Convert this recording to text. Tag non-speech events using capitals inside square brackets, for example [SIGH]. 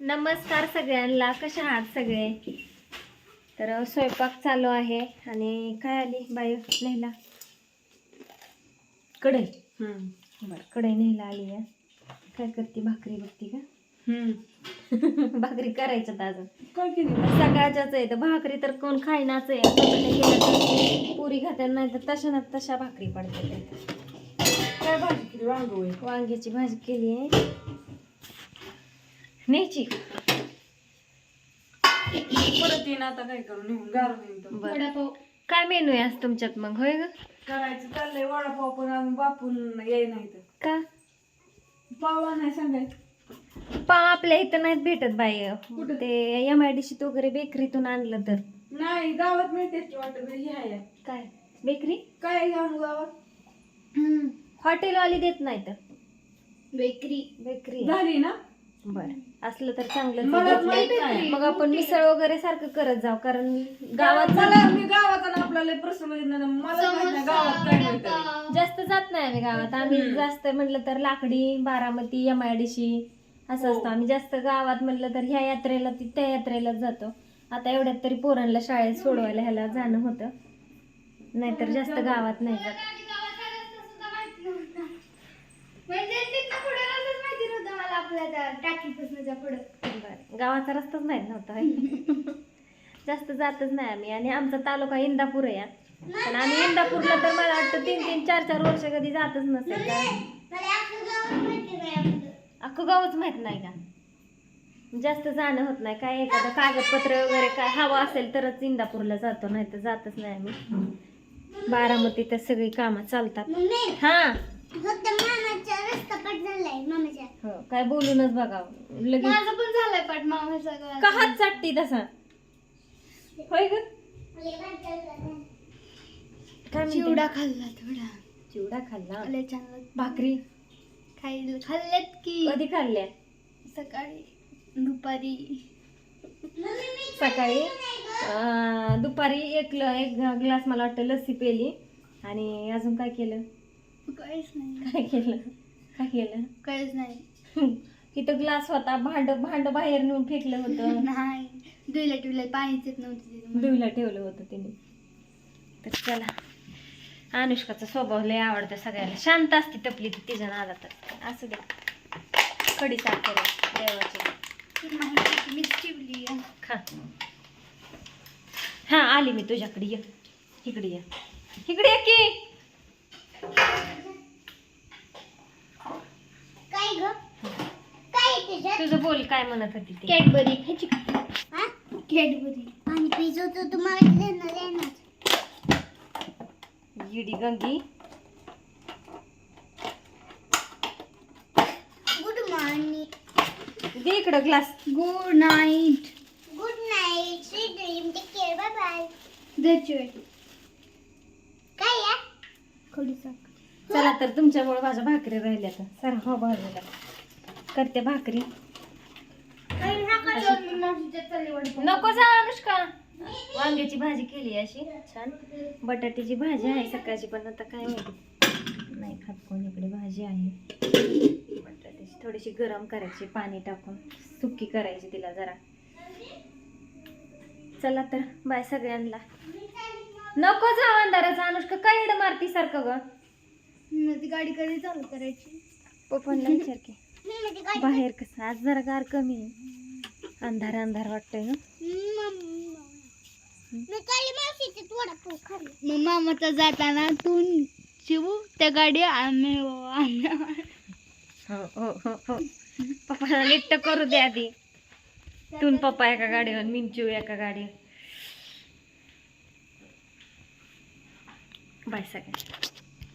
नमस्कार सगळ्यांना कशा आहात सगळे? तर स्वयंपाक चालू आहे आणि काय आली बाई नेहला कढई. बरं. कढई नेहला आली आहे. काय करते? भाकरी बघती का? [LAUGHS] भाकरी करायच्यात अजून. काय केली? सकाळच्याच आहे तर भाकरी तर कोण खायनाच आहे. पुरी खात्या नाही तर तशा ना तशा भाकरी पडते. काय भाजी केली? वांग वांग्याची भाजी केली आहे. न्यायची. परत येईन आता काय करू निघून गारून येईन. बरं. काय मेनू आहे आज तुमच्यात मग होय ग? करायचं चाललंय वडापाव पण आम्ही बापून येई नाही तर. का? पावा नाही सांगाय. पाव आपल्या इथं नाहीत भेटत बाई. कुठं? ते एम आय डी सी वगैरे बेकरीतून आणलं तर. नाही गावात मिळते की वाटत हे आहे काय? बेकरी? काय जाऊन गावात? हॉटेलवाली देत नाही तर. बेकरी. बेकरी झाली ना? बर. असलं तर चांगलं मला माहीत नाही. मग आपण मिसळ वगैरे सारखं करत जाऊ कारण गावात मला मी गावात आणि आपल्याला प्रश्न बघितला ना मला माहीत नाही गावात काय मिळतं जास्त जात नाही आम्ही गावात. आम्ही. जास्त म्हटलं तर लाकडी Baramati M I D C असं हो. असतं. आम्ही जास्त गावात म्हटलं तर ह्या यात्रेला ती त्या यात्रेलाच जातो. आता एवढ्यात तरी पोरांना शाळेत सोडवायला ह्याला जाणं होतं. नाहीतर जास्त गावात नाही जात. म्हणजे पुढे पुढं. बरं. गावाचा रस्ताच माहीत नव्हता. होय. जास्त जातच नाही आम्ही. आणि आमचा तालुका इंदापूर आहे हा. पण आम्ही इंदापूरला तर मला वाटतं तीन तीन चार चार वर्ष कधी जातच नसेल. कारण मला आपलं गाव माहिती नाही आपलं. अख्खं गावच माहीत नाही का? जास्त जाणं होत नाही. काय एखादं कागदपत्र वगैरे काय हवं असेल तरच इंदापूरला जातो नाही तर जातच नाही आम्ही. बारामती तर सगळी कामं चालतात. मम्मी. हा. हो काय बोलूनच बघावं लगेच माझं पण झालाय पट मामाचा का हात चाटती तसा? होय ग? काय म्हणते? चिवडा खाल्ला थोडा. चिवडा खाल्ला? लय छान. भाकरी? खायला खाल्लेत की. कधी खाल्ल्या? सकाळी. दुपारी. सकाळी? अं, दुपारी एक ल- एक ग्लास मला वाटतं लस्सी पेली. आणि अजून काय केलं? काहीच नाही. काय केलं? काय केलं? काहीच नाही. [LAUGHS] इथं ग्लास होता भांड भांड बाहेर नेऊन फेकलं होतं. [LAUGHS] नाही दुईला टुईला पाणीच येत नव्हतं. बिवला ठेवलं होतं तिने. तर चला. अनुष्काचा स्वभाव लय आवडतं सगळ्याला. शांत असते तपली ती तिच्या नादा तर. असू दे कडी साखर देवाची. मीच ठेवली. खा. हा आली मी तुझ्याकडे ये. इकडे ये. इकडे ये की काय ग काय आहे त्याच्यात तुझं बोल काय म्हणत होती ते? कॅडबरी. खायची का कॅडबरी. पाणी पिजो तर तुम्हाला देणार देणार इडी गंगी. गुड मॉर्निंग दे इकडं glass good night good night sweet dream take care bye bye दरची काय आहे खडी साखर. चला तर तुमच्यामुळे माझ्या भाकरी राहिल्या तर सर हो भाजूला करते भाकरी. नको जा अनुष्का. वांग्याची भाजी केली अशी. छान. बटाट्याची भाजी आहे सकाळची पण आता काय माहिती. नाही खात कोण इकडे भाजी आहे. बटाट्याची थोडीशी गरम करायची पाणी टाकून. सुकी करायची तिला जरा. चला तर बाय सगळ्यांना. नको जा अंधाराचा अनुष्का. काय इडं मारती सारखं ग? ती गाडी कधी चालू करायची? पप्पांना विचार की. बाहेर कसं? आज जरा गार कमी आहे. अंधार अंधार वाटतंय ना? मग मामाचा जाताना तू शिवू त्या गाडी आम्ही हो हो हो हो. पप्पाला नीट करू दे आधी. तून पप्पा एका गाडीवर मिंचू एका गाडीवर. बाय सगळ्या